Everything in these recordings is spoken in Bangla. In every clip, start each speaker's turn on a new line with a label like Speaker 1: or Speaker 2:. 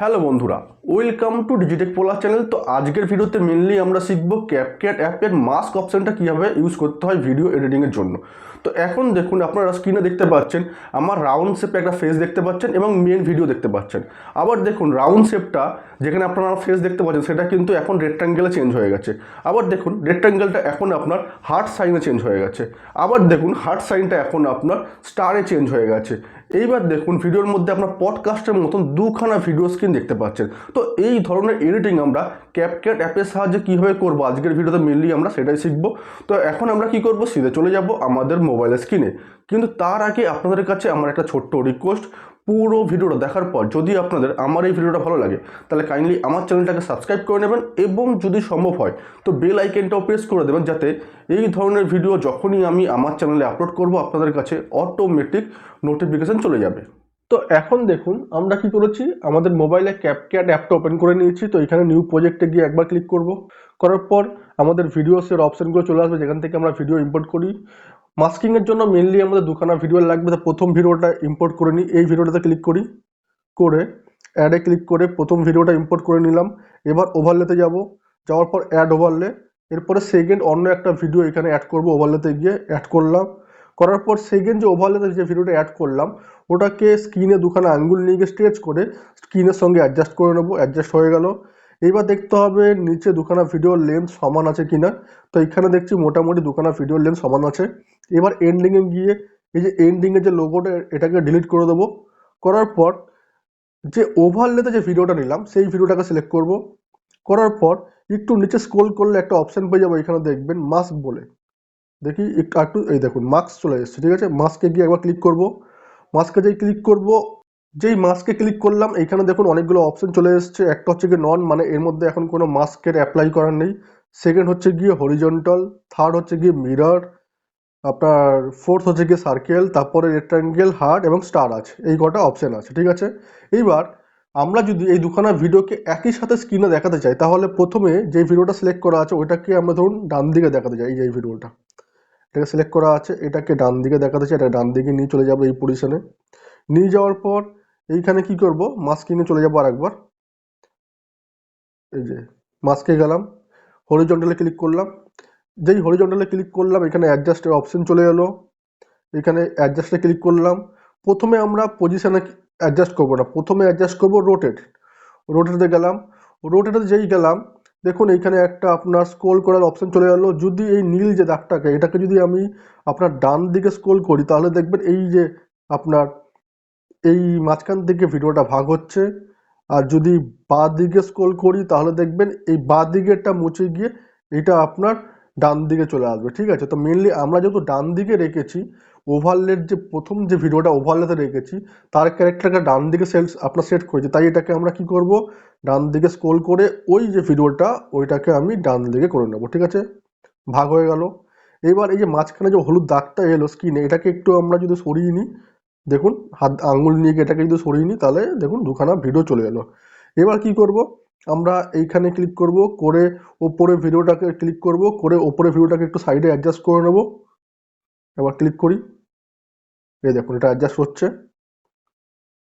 Speaker 1: হ্যালো বন্ধুরা, welcome to Digitech polar channel তো আজকের ভিডিওতে মেনলি আমরা শিখব ক্যাপক্যাট অ্যাপের মাস্ক অপশানটা কীভাবে ইউজ করতে হয় ভিডিও এডিটিংয়ের জন্য। তো এখন দেখুন, আপনারা স্ক্রিনে দেখতে পাচ্ছেন, আমার রাউন্ড শেপে একটা ফেস দেখতে পাচ্ছেন এবং মেন ভিডিও দেখতে পাচ্ছেন। আবার দেখুন রাউন্ড শেপটা যেখানে আপনারা ফেস দেখতে পাচ্ছেন, সেটা কিন্তু এখন রেক্টাঙ্গেলে চেঞ্জ হয়ে গেছে। আবার দেখুন রেক্টাঙ্গেলটা এখন আপনার হার্ট সাইনে চেঞ্জ হয়ে গেছে। আবার দেখুন হার্ট সাইনটা এখন আপনার স্টারে চেঞ্জ হয়ে গেছে। এইবার দেখুন, ভিডিওর মধ্যে আপনার পডকাস্টের মতন দুখানা ভিডিও স্ক্রিন দেখতে পাচ্ছেন। তো এই ধরনের এডিটিং আমরা ক্যাপক্যাট অ্যাপের সাহায্যে কীভাবে করব? আজকের ভিডিওতে মেনলি আমরা সেটাই শিখব। তো এখন আমরা কি করব? সিধে চলে যাব আমাদের মোবাইল স্ক্রিনে কিন্তু তার আগে আপনাদের কাছে আমার একটা ছোট্ট রিকোয়েস্ট পুরো ভিডিওটা দেখার পর যদি আপনাদের আমার এই ভিডিওটা ভালো লাগে, তাহলে কাইন্ডলি আমার চ্যানেলটাকে সাবস্ক্রাইব করে নেবেন এবং যদি সম্ভব হয়, তো বেল আইকনটাও প্রেস করে দেবেন যাতে এই ধরনের ভিডিও যখনই আমি আমার চ্যানেলে আপলোড করব, আপনাদের কাছে অটোমেটিক নোটিফিকেশান চলে যাবে। তো এখন দেখুন, আমরা কি করেছি? আমাদের মোবাইলে ক্যাপক্যাট অ্যাপটা ওপেন করে নিয়েছি, তো এখানে নিউ প্রজেক্টে গিয়ে একবার ক্লিক করব। করার পর আমাদের ভিডিওসের অপশানগুলো চলে আসবে, যেখান থেকে আমরা ভিডিও ইম্পোর্ট করি। মাস্কিংয়ের জন্য মেনলি আমাদের দুখানা ভিডিও লাগবে। তো প্রথম ভিডিওটা ইম্পোর্ট করে নিই। এই ভিডিওটাতে ক্লিক করি। করে অ্যাডে ক্লিক করে প্রথম ভিডিওটা ইম্পোর্ট করে নিলাম। এবার ওভারলেতে যাব। যাওয়ার পর অ্যাড ওভারলে এরপরে সেকেন্ড অন্য একটা ভিডিও এখানে অ্যাড করব ওভারলেতে গিয়ে। অ্যাড করলাম। করার পর সেকেন্ড যে ওভারলেতে যে ভিডিওটা অ্যাড করলাম, ওটাকে স্ক্রিনে দুখানা আঙ্গুল নিয়ে গিয়ে স্ট্রেচ করে স্ক্রিনের সঙ্গে অ্যাডজাস্ট করে নেব। অ্যাডজাস্ট হয়ে গেল। এইবার দেখতে হবে নিচে দুখানা ভিডিওর লেন্থ সমান আছে কিনা। তো এখানে দেখছি মোটামুটি দুখানা ভিডিওর লেন্থ সমান আছে। এবার এন্ডিংয়ে গিয়ে এই যে এন্ডিংয়ে যে লোগোটা এটাকে ডিলিট করে দেবো। করার পর যে ওভারলেতে যে ভিডিওটা নিলাম, সেই ভিডিওটাকে সিলেক্ট করব। করার পর একটু নিচে স্ক্রোল করলে একটা অপশন পেয়ে যাব, এখানে দেখবেন মাস্ক বলে। দেখি, একটু একটু, এই দেখুন মাস্ক চলে এসেছে, ঠিক আছে? মাস্কে গিয়ে একবার ক্লিক করব। মাস্কে যেই ক্লিক করব যেই মাস্কে ক্লিক করলাম এখানে দেখুন অনেকগুলো অপশন চলে এসেছে। একটা হচ্ছে গিয়ে নন মানে এর মধ্যে এখন কোনো মাস্কের অ্যাপ্লাই করার নেই। সেকেন্ড হচ্ছে গিয়ে হরিজন্টাল থার্ড হচ্ছে গিয়ে মিরর আপনার ফোর্থ হচ্ছে গিয়ে সার্কেল তারপরে রেক্টাঙ্গেল হার্ট এবং স্টার আছে। এই কটা অপশন আছে, ঠিক আছে? এইবার আমরা যদি এই দুখানা ভিডিওকে একই সাথে স্ক্রিনে দেখাতে চাই, তাহলে প্রথমে যে ভিডিওটা সিলেক্ট করা আছে, ওইটাকে আমরা ধরুন ডান দিকে দেখাতে চাই, এই যে ভিডিওটা। এটাকে সিলেক্ট করা আছে, এটাকে ডান দিকে দেখাতে চাই, এটা ডান দিকে নিয়ে চলে যাব এই পজিশনে নিয়ে যাওয়ার পর এইখানে কি করব? কিনে চলে যাব আর একবার এই যে মাস্কে গেলাম। হরিজন্টালে ক্লিক করলাম। যেই হরিজন্টালে ক্লিক করলাম, এখানে অ্যাডজাস্টের অপশন চলে এলো। এখানে অ্যাডজাস্টে ক্লিক করলাম। প্রথমে আমরা পজিশানে অ্যাডজাস্ট করব না। প্রথমে অ্যাডজাস্ট করব রোটেট রোটেটে গেলাম। রোটেটে যেই গেলাম, দেখুন এইখানে একটা আপনার স্ক্রোল করার অপশন চলে গেলো যদি এই নীল যে দাগটাকে, এটাকে যদি আমি আপনার ডান দিকে স্ক্রোল করি, তাহলে দেখবেন এই যে আপনার এই মাঝখান থেকে ভিডিওটা ভাগ হচ্ছে। আর যদি বাঁ দিকে স্ক্রোল করি, তাহলে দেখবেন এই বাঁ দিকেরটা মুছে গিয়ে এটা আপনার ডান দিকে চলে আসবে, ঠিক আছে? তো মেনলি আমরা যেহেতু ডান দিকে রেখেছি ওভারলের যে প্রথম যে ভিডিওটা ওভারলেতে রেখেছি, তার ক্যারেক্টারকে ডান দিকে সেলস আপনার সেট করেছি। তাই এটাকে আমরা কি করব? ডান দিকে স্ক্রোল করে ওই যে ভিডিওটা, ওইটাকে আমি ডান দিকে করে নেব, ঠিক আছে? ভাগ হয়ে গেল। এবার এই যে মাঝখানে যে হলুদ দাগটা এলো স্ক্রিনে এটাকে একটু আমরা যদি সরিয়ে নিই দেখুন, হাত আঙুল নিয়ে এটাকে যদি সরিয়ে নিই, তাহলে দেখুন দুখানা ভিডিও চলে এলো। এবার কি করব? আমরা এইখানে ক্লিক করব, করে ওপরে ভিডিওটাকে ক্লিক করব, করে ওপরে ভিডিওটাকে একটু সাইডে অ্যাডজাস্ট করে নেব। এবার ক্লিক করি। এই দেখুন, এটা অ্যাডজাস্ট হচ্ছে।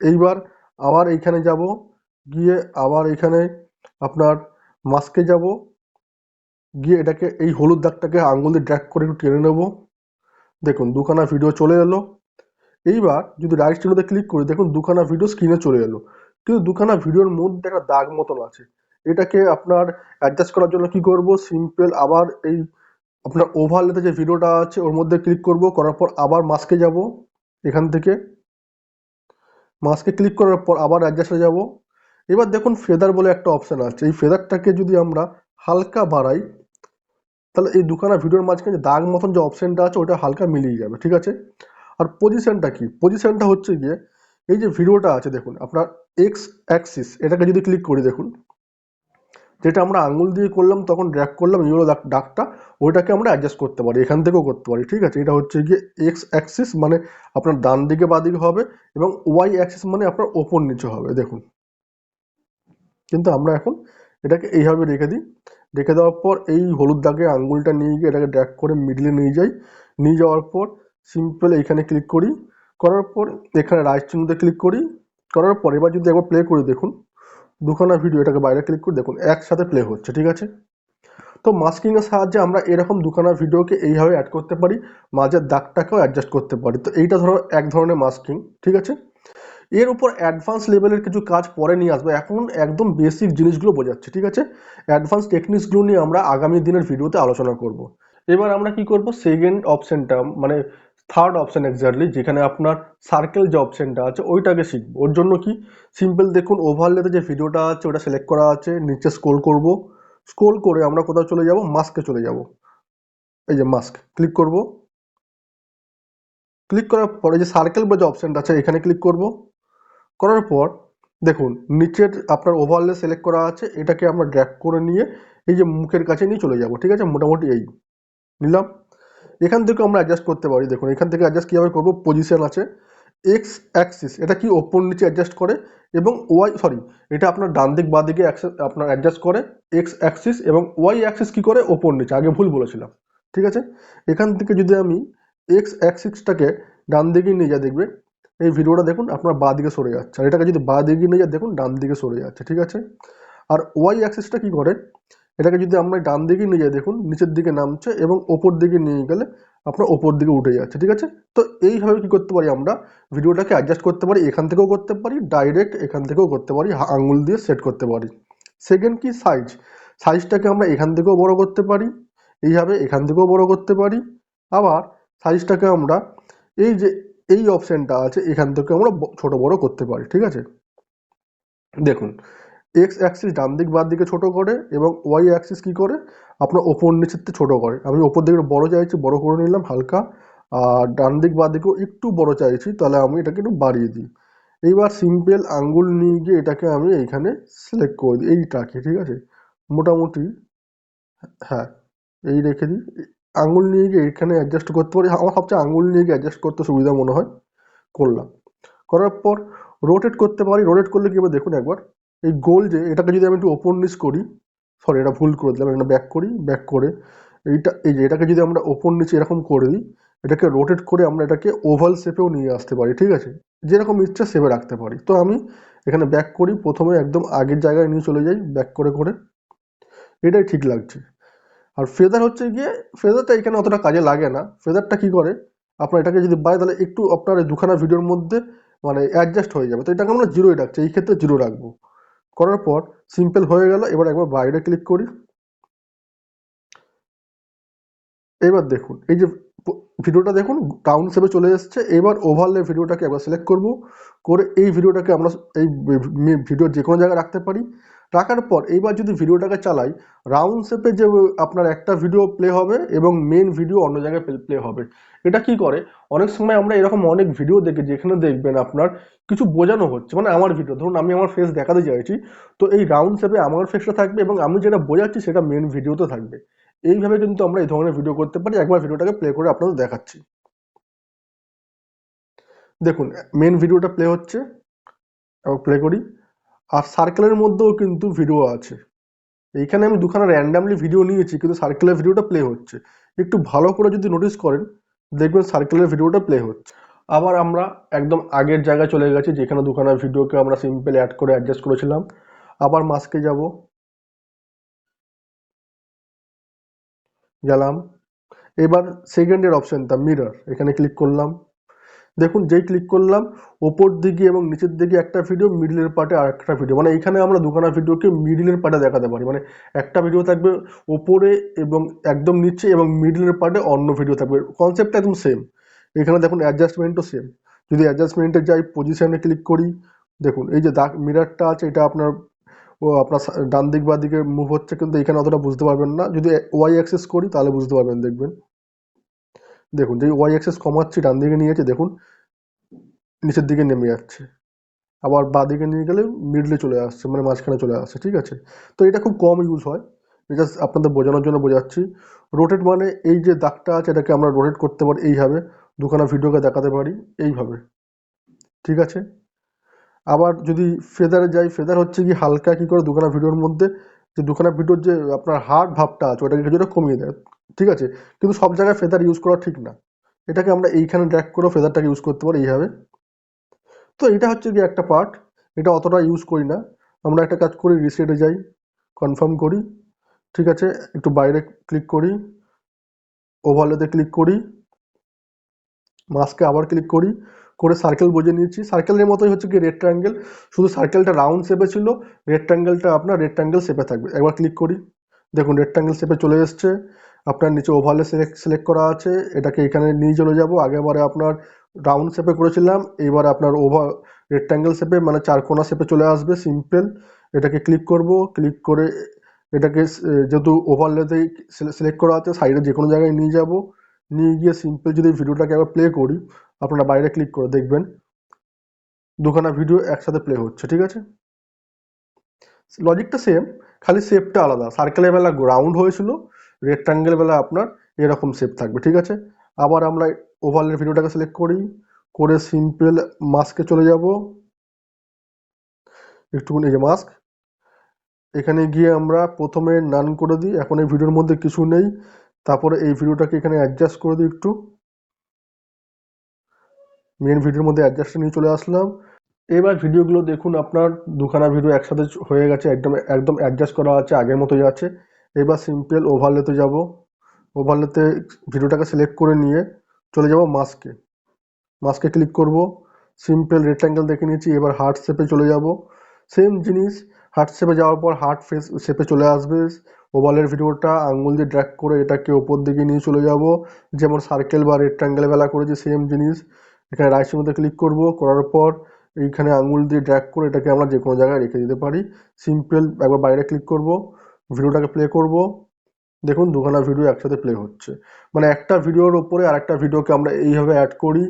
Speaker 1: এইবার আবার এইখানে যাব, গিয়ে আবার এইখানে আপনার মাস্কে যাব। গিয়ে এটাকে, এই হলুদ দাগটাকে আঙুল দিয়ে ড্র্যাক করে একটু টেনে নেব। দেখুন, দুখানা ভিডিও চলে এলো। এইবার যদি রাইট স্ক্রিনে ক্লিক করি, দেখুন দুখানা ভিডিও স্ক্রিনে চলে এলো। কিন্তু দুখানা ভিডিওর মধ্যে একটা দাগ মতন আছে। এটাকে আপনার অ্যাডজাস্ট করার জন্য কি করব? সিম্পল আবার এই আপনার ওভারলেতে যে ভিডিওটা আছে, ওর মধ্যে ক্লিক করব। করার পর আবার মাস্কে যাব এখান থেকে। মাস্কে ক্লিক করার পর আবার অ্যাডজাস্টে যাব। এবার দেখুন ফেদার বলে একটা অপশান আছে এই ফেদারটাকে যদি আমরা হালকা বাড়াই, তাহলে এই দুখানা ভিডিওর মাঝখানে দাগ মতন যে অপশানটা আছে, ওটা হালকা মিলিয়ে যাবে। ঠিক আছে? আর পজিশনটা কি? পজিশনটা হচ্ছে গিয়ে এই যে ভিডিওটা আছে, দেখুন, আপনার এক্স অ্যাক্সিস এটাকে যদি ক্লিক করি, দেখুন, যেটা আমরা আঙুল দিয়ে করলাম, তখন ড্র্যাক করলাম ইউরো ডাকটা ওইটাকে আমরা অ্যাডজাস্ট করতে পারি, এখান থেকেও করতে পারি, ঠিক আছে? এটা হচ্ছে গিয়ে এক্স অ্যাক্সিস মানে আপনার ডান দিকে বা দিকে হবে এবং ওয়াই অ্যাক্সিস মানে আপনার ওপর নিচে হবে, দেখুন। কিন্তু আমরা এখন এটাকে এইভাবে রেখে দিই, রেখে দেওয়ার পর এই হলুদ দাগে আঙ্গুলটা নিয়ে গিয়ে এটাকে ড্র্যাক করে মিডলে নিয়ে যাই, নিয়ে যাওয়ার পর সিম্পল এখানে ক্লিক করি, করার পর এখানে রাইট চিহ্নতে ক্লিক করি, করার পর এবার যদি একবার প্লে করে দেখুন, দুখানা ভিডিও এটাকে বাইরে ক্লিক করে দেখুন, একসাথে প্লে হচ্ছে, ঠিক আছে? তো মাস্কিংয়ের সাহায্যে আমরা এরকম দুখানা ভিডিওকে এইভাবে অ্যাড করতে পারি, মাঝের দাগটাকেও অ্যাডজাস্ট করতে পারি। তো এইটা ধরো এক ধরনের মাস্কিং ঠিক আছে? এর উপর অ্যাডভান্স লেভেলের কিছু কাজ পরে নিয়ে আসব। এখন একদম বেসিক জিনিসগুলো বোঝাচ্ছে, ঠিক আছে? অ্যাডভান্স টেকনিক্সগুলো নিয়ে আমরা আগামী দিনের ভিডিওতে আলোচনা করব। এবার আমরা কি করব? সেকেন্ড অপশনটা মানে থার্ড অপশন এক্স্যাক্টলি যেখানে আপনার সার্কেল যে অপশনটা আছে, ওইটাকে শিখব। ওর জন্য কি? সিম্পল দেখুন ওভারলেতে যে ভিডিওটা আছে, ওটা সিলেক্ট করা আছে, নিচে স্ক্রোল করব। স্ক্রোল করে আমরা কোথাও চলে যাব? মাস্কে চলে যাব। এই যে মাস্ক ক্লিক করব। ক্লিক করার পরে যে সার্কেল বা যে অপশনটা আছে, এখানে ক্লিক করব। করার পর, দেখুন, নিচের আপনার ওভারলে সিলেক্ট করা আছে, এটাকে আমরা ড্র্যাক করে নিয়ে এই যে মুখের কাছে নিয়ে চলে যাব, ঠিক আছে? মোটামুটি এই। নিলাম। এখান থেকে আমরা অ্যাডজাস্ট করতে পারি। দেখুন, এখান থেকে অ্যাডজাস্ট কীভাবে করব? পজিশান আছে এক্স অ্যাক্সিস এটা কি ওপর নিচে অ্যাডজাস্ট করে এবং ওয়াই সরি এটা আপনার ডান দিক, বা দিকে আপনার অ্যাডজাস্ট করে এক্স অ্যাক্সিস এবং ওয়াই অ্যাক্সিস কি করে? ওপর নিচে, আগে ভুল বলেছিলাম, ঠিক আছে? এখান থেকে যদি আমি এক্স অ্যাক্সিসটাকে ডান দিকে নিয়ে যা দেখবে, এই ভিডিওটা দেখুন, আপনার বাঁ দিকে সরে যাচ্ছে। আর এটাকে যদি বাঁ দিকে নিয়ে যা দেখুন, ডান দিকে সরে যাচ্ছে, ঠিক আছে? আর ওয়াই অ্যাক্সিসটা কি করে? এটাকে যদি আমরা ডান দিকে নিয়ে যাই, দেখুন, নিচের দিকে নামছে এবং ওপর দিকে নিয়ে গেলে আপনার ওপর দিকে উঠে যাচ্ছে, ঠিক আছে? তো এইভাবে কি করতে পারি আমরা? ভিডিওটাকে অ্যাডজাস্ট করতে পারি, এখান থেকেও করতে পারি ডাইরেক্ট এখান থেকেও করতে পারি আঙুল দিয়ে সেট করতে পারি। সেকেন্ড কি? সাইজ সাইজটাকে আমরা এখান থেকেও বড় করতে পারি, এইভাবে এখান থেকেও বড় করতে পারি। আবার সাইজটাকে আমরা এই যে, এই অপশানটা আছে, এখান থেকে আমরা ছোট বড় করতে পারি, ঠিক আছে? দেখুন এক্স অ্যাক্সিস ডান দিক বাদ দিকে ছোট করে এবং ওয়াই অ্যাক্সিস কি করে? আপনার ওপর নিচের ছোট করে। আমি ওপর দিকে বড় চাইছি, বড় করে নিলাম হালকা। আর ডান দিক বাদ দিকেও একটু বড় চাইছি, তাহলে আমি এটাকে একটু বাড়িয়ে দিই। এইবার সিম্পল আঙ্গুল নিয়ে গিয়ে এটাকে আমি এইখানে সিলেক্ট করে দিই। এইটাকে ঠিক আছে? মোটামুটি হ্যাঁ এই রেখে দিই। আঙ্গুল নিয়ে গিয়ে এখানে অ্যাডজাস্ট করতে পারি। আমার সবচেয়ে আঙ্গুল নিয়ে গিয়ে অ্যাডজাস্ট করতে সুবিধা মনে হয়, করলাম। করার পর রোটেট করতে পারি। রোটেট করলে কি দেখুন একবার। এই গোল যে এটাকে যদি আমি একটু ওপর নিচ করি সরি এটা ভুল করে দিলাম, এটা ব্যাক করি ব্যাক করে, এইটা, এই যে, এটাকে যদি আমরা ওপর নিচে এরকম করে দিই, এটাকে রোটেট করে আমরা এটাকে ওভাল শেপেও নিয়ে আসতে পারি, ঠিক আছে? যেরকম ইচ্ছা শেপে রাখতে পারি। তো আমি এখানে ব্যাক করি, প্রথমে একদম আগের জায়গায় নিয়ে চলে যাই ব্যাক করে করে। এটাই ঠিক লাগছে। আর ফেদার হচ্ছে গিয়ে ফেদারটা এখানে অতটা কাজে লাগে না। ফেদারটা কি করে? আপনার এটাকে যদি বাড়ে তাহলে একটু আপনার দুখানা ভিডিওর মধ্যে মানে অ্যাডজাস্ট হয়ে যাবে। তো এটাকে আমরা জিরোই রাখছি, এই ক্ষেত্রে জিরো রাখব। করার পর সিম্পল হয়ে গেল। এবার একবার বাইরে ক্লিক করি। এবার দেখুন, এই যে ভিডিওটা দেখুন টাউন হিসেবে চলে এসছে। এবার ওভারলে ভিডিওটাকে একবার সিলেক্ট করব। করে এই ভিডিওটাকে আমরা এই ভিডিও যে কোনো জায়গায় রাখতে পারি। রাখার পর এইবার যদি ভিডিওটাকে চালাই রাউন্ড শেপে যে আপনার একটা ভিডিও প্লে হবে এবং মেন ভিডিও অন্য জায়গায় প্লে হবে। এটা কি করে? অনেক সময় আমরা এরকম অনেক ভিডিও দেখি যেখানে দেখবেন আপনার কিছু বোঝানো হচ্ছে মানে আমার ভিডিও ধরুন আমি আমার ফেস দেখাতে চাইছি, তো এই রাউন্ড শেপে আমার ফেসটা থাকবে এবং আমি যেটা বোঝাচ্ছি সেটা মেন ভিডিওতে থাকবে। এইভাবে কিন্তু আমরা এই ধরনের ভিডিও করতে পারি, একবার ভিডিওটাকে প্লে করে আপনাদের দেখাচ্ছি। দেখুন মেন ভিডিওটা প্লে হচ্ছে প্লে করি। আর সার্কেলের মধ্যেও কিন্তু ভিডিও আছে। এইখানে আমি দুখানা র্যান্ডামলি ভিডিও নিয়েছি, কিন্তু সার্কেলের ভিডিওটা প্লে হচ্ছে। একটু ভালো করে যদি নোটিস করেন, দেখবেন সার্কেলের ভিডিওটা প্লে হচ্ছে। আবার আমরা একদম আগের জায়গায় চলে গেছি, যেখানে দুখানা ভিডিওকে আমরা সিম্পল অ্যাড করে অ্যাডজাস্ট করেছিলাম। আবার মাস্কে যাব। গেলাম। এবার সেকেন্ডের অপশনটা মিরর এখানে ক্লিক করলাম। দেখুন, যেই ক্লিক করলাম, ওপর দিকে এবং নিচের দিকে একটা ভিডিও মিডিলের পার্টে আর একটা ভিডিও মানে এখানে আমরা দুখানা ভিডিওকে মিডিলের পার্টে দেখাতে পারি। মানে একটা ভিডিও থাকবে ওপরে এবং একদম নিচে এবং মিডিলের পার্টে অন্য ভিডিও থাকবে। কনসেপ্টটা একদম সেম এখানে দেখুন অ্যাডজাস্টমেন্টও সেম যদি অ্যাডজাস্টমেন্টে যাই পজিশানে ক্লিক করি, দেখুন, এই যে দাগ মিরারটা আছে, এটা আপনার, ও আপনার ডান দিক বা দিকে মুভ হচ্ছে, কিন্তু এখানে অতটা বুঝতে পারবেন না। যদি ওয়াই অ্যাক্সেস করি, তাহলে বুঝতে পারবেন, দেখবেন। দেখুন, যে ওয়াই অ্যাক্সেস কমাচ্ছি, ডান দিকে নিয়ে যাচ্ছে, দেখুন, নিচের দিকে নেমে যাচ্ছে। আবার বাঁ দিকে নিয়ে গেলে মিডলে চলে আসছে মানে মাঝখানে চলে আসছে, ঠিক আছে? তো এটা খুব কম ইউজ হয়। এটা আপনাদের বোঝানোর জন্য বোঝাচ্ছি। রোটেট মানে এই যে দাগটা আছে, এটাকে আমরা রোটেট করতে পারি এইভাবে। দুখানা ভিডিওকে দেখাতে পারি এইভাবে। ঠিক আছে? আবার যদি ফেদারে যাই ফেদার হচ্ছে কি, হালকা কি করে দুখানা ভিডিওর মধ্যে, যে দুখানা ভিডিওর যে আপনার হার্ড ভাবটা আছে, ওটাকে কিছুটা কমিয়ে দেয়। ঠিক আছে? কিন্তু সব জায়গায় ফেদার ইউজ করা ঠিক না। এটাকে আমরা এইখানে ড্র্যাক করে ফেদারটাকে ইউজ করতে পারি এইভাবে। তো এটা হচ্ছে কি একটা পার্ট এটা অতটা ইউজ করি না। আমরা একটা কাজ করি রিসেটে যাই কনফার্ম করি, ঠিক আছে? একটু বাইরে ক্লিক করি ওভারলেতে ক্লিক করি মাস্কে আবার ক্লিক করি, করে সার্কেল বুঝে নিয়েছি। সার্কেলের মতোই হচ্ছে কি রেড ট্রাঙ্গেল শুধু সার্কেলটা রাউন্ড শেপে ছিল রেড ট্রাঙ্গেলটা আপনার রেড ট্রাঙ্গেল শেপে থাকবে। একবার ক্লিক করি, দেখুন রেড ট্রাঙ্গেল শেপে চলে এসছে। আপনার নিচে ওভারলে সিলেক্ট সিলেক্ট করা আছে, এটাকে এখানে নিয়ে চলে যাব। আগেবারে আপনার রাউন্ড শেপে করেছিলাম এইবারে আপনার ওভার রেক্ট্যাঙ্গেল শেপে মানে চারকোনা শেপে চলে আসবে সিম্পল এটাকে ক্লিক করব ক্লিক করে এটাকে যেহেতু ওভারলেতেই সিলেক্ট করা আছে সাইডে যে কোনো জায়গায় নিয়ে যাব। নিয়ে গিয়ে সিম্পল যদি ভিডিওটাকে আবার প্লে করি, আপনারা বাইরে ক্লিক করে দেখবেন। দুখানা ভিডিও একসাথে প্লে হচ্ছে, ঠিক আছে? লজিকটা সেম খালি শেপটা আলাদা। সার্কেলের বেলা রাউন্ড হয়েছিল রেক্ট্যাঙ্গেল বেলা আপনার এরকম শেপ থাকবে, ঠিক আছে? আবার আমরা ওভারলের ভিডিওটাকে সিলেক্ট করি, করে সিম্পল মাস্কে চলে যাব। একটুখানি এই যে মাস্ক এখানে গিয়ে আমরা প্রথমে নান করে দিই, এখন এই ভিডিওর মধ্যে কিছু নেই। তারপরে এই ভিডিওটাকে এখানে অ্যাডজাস্ট করে দিই একটু। মেন ভিডিওর মধ্যে অ্যাডজাস্ট নিয়ে চলে আসলাম। এবার ভিডিওগুলো দেখুন, আপনার দুখানা ভিডিও একসাথে হয়ে গেছে, একদম একদম অ্যাডজাস্ট করা আছে, আগের মতোই আছে। এবার সিম্পল ওভারলেতে যাব। ওভারলেতে ভিডিওটাকে সিলেক্ট করে নিয়ে চলে যাব মাস্কে মাস্কে ক্লিক করব। সিম্পল রেক্ট্যাঙ্গেল দেখে নিয়েছি, এবার হার্ট শেপে চলে যাব। সেম জিনিস হার্ট শেপে যাওয়ার পর হার্ট ফেস শেপে চলে আসবে। ওভালের ভিডিওটা আঙ্গুল দিয়ে ড্র্যাক করে এটাকে ওপর দিকে নিয়ে চলে যাব। যেমন সার্কেল বা রেক্ট্যাঙ্গেল বেলা করেছি সেম জিনিস। এখানে রাইট মধ্যে ক্লিক করব, করার পর এইখানে আঙ্গুল দিয়ে ড্র্যাক করে এটাকে আমরা যে কোনো জায়গায় রেখে দিতে পারি। সিম্পল একবার বাইরে ক্লিক করব। ভিডিওটাকে প্লে করব। দেখুন, দুখানা ভিডিও একসাথে প্লে হচ্ছে। মানে একটা ভিডিওর ওপরে আরেকটা ভিডিওকে আমরা এইভাবে অ্যাড করি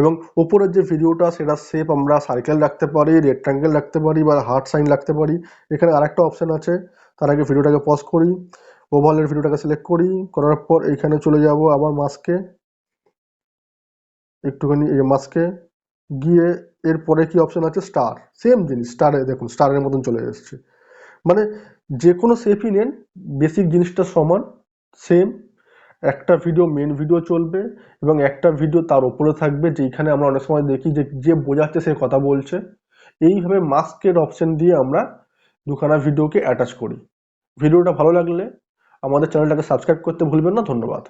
Speaker 1: এবং ওপরের যে ভিডিওটা সেটা সেপ আমরা সার্কেল রাখতে পারি রেড রেক্ট্যাঙ্গেল রাখতে পারি বা হার্ট সাইন রাখতে পারি। এখানে আরেকটা অপশান আছে, তার আগে ভিডিওটাকে পজ করি ওভারলের ভিডিওটাকে সিলেক্ট করি, করার পর এইখানে চলে যাব আবার মাস্কে একটুখানি এই মাস্কে গিয়ে এরপরে কি অপশান আছে? স্টার সেম জিনিস স্টারে দেখুন স্টারের মতন চলে এসেছে। মানে যে কোনো শেপই নেন বেসিক জিনিসটা সমান সেম একটা ভিডিও মেন ভিডিও চলবে এবং একটা ভিডিও তার ওপরে থাকবে যেখানে আমরা অনেক সময় দেখি যে যে বোঝাচ্ছে সে কথা বলছে। এইভাবে মাস্কের অপশন দিয়ে আমরা দুখানা ভিডিওকে অ্যাটাচ করি। ভিডিওটা ভালো লাগলে আমাদের চ্যানেলটাকে সাবস্ক্রাইব করতে ভুলবেন না, ধন্যবাদ।